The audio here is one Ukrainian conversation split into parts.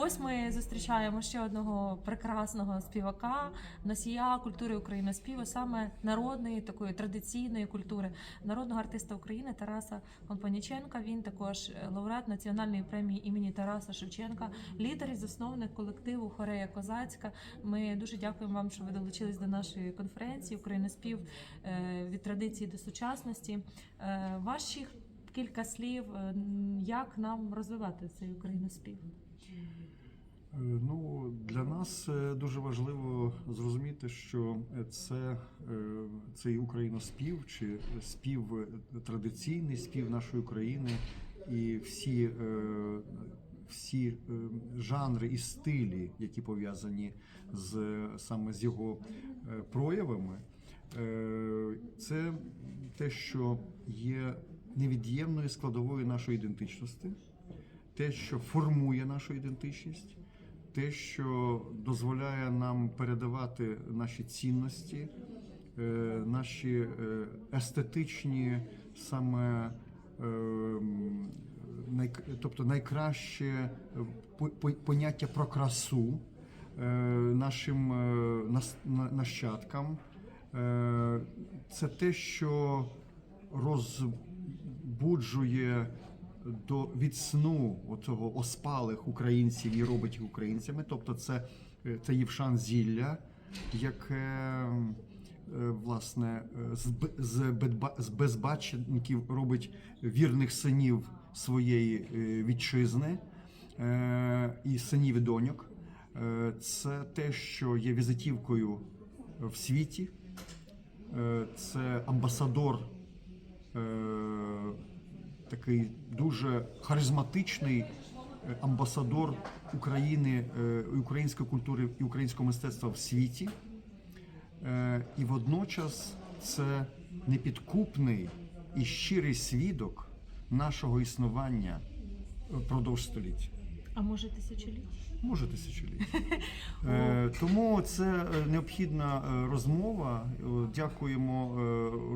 Ось ми зустрічаємо ще одного прекрасного співака, носія культури україноспіву, саме народної такої традиційної культури, народного артиста України Тараса Компаніченка. Він також е, лауреат національної премії імені Тараса Шевченка, лідер і засновник колективу Хорея Козацька. Ми дуже дякуємо вам, що ви долучились до нашої конференції Україноспів е, від традиції до сучасності. Е, Ваші кілька слів, як нам розвивати цей україноспів. Е, Ну, для нас е, дуже важливо зрозуміти, що е, це цей україноспів чи спів традиційний спів нашої країни і всі, всі жанри і стилі, які пов'язані з саме з його проявами, це те, що є невід'ємною складовою нашої ідентичності, те, що формує нашу ідентичність те, що дозволяє нам передавати наші цінності, е, наші е, естетичні саме. е, най- Тобто найкраще е, по- по- поняття про красу нашим нащадкам. Це те, що розбуджує до від сну оцього оспалих українців і робить їх українцями. Тобто, це, е, це Євшан Зілля, яке е, власне е, з, з, безбаченків робить вірних синів своєї вітчизни і синів і доньок. Це те, що є візитівкою в світі. Це амбасадор такий дуже харизматичний е, амбасадор України, е, української культури і українського мистецтва в світі. Е, І водночас це непідкупний і щирий свідок нашого існування впродовж століть. А може тисячоліть? Може тисячоліття. Е, тому це необхідна розмова. Дякуємо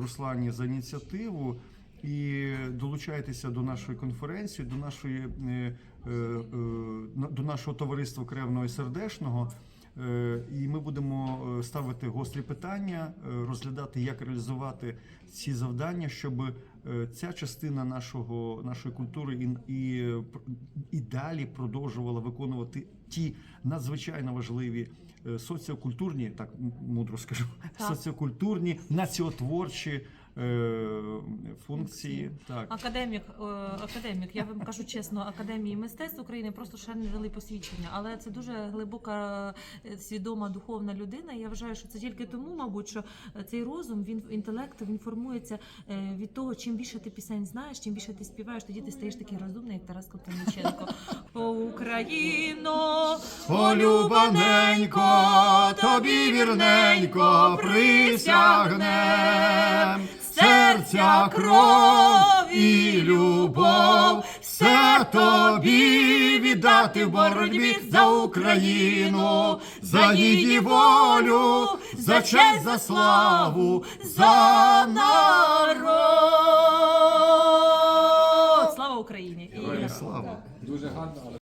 Руслані за ініціативу. І долучайтеся до нашої конференції, до нашої е, е, е, до нашого товариства кревного і сердешного. Е, І ми будемо ставити гострі питання, розглядати, як реалізувати ці завдання, щоб ця частина нашого нашої культури і, і, і далі продовжувала виконувати ті надзвичайно важливі соціокультурні, так мудро скажу, Так. соціокультурні, націотворчі функції. Так. Академік, е, академік, я вам кажу чесно, академії мистецтв України просто ще не дали посвідчення, але це дуже глибока, е, свідома духовна людина. Я вважаю, що це тільки тому, мабуть, що е, цей розум, він інтелект, він формується е, від того, чим більше ти пісень знаєш, чим більше ти співаєш, тоді ти стаєш такий розумний, як Тарас Котаніченко. О, Україно, Полюбаненько, тобі вірненько присягнем, серця кров і любов, все тобі віддати в боротьбі за Україну, за її волю, за честь, за славу, за народ. Слава Україні! Героям слава! Дуже гарно.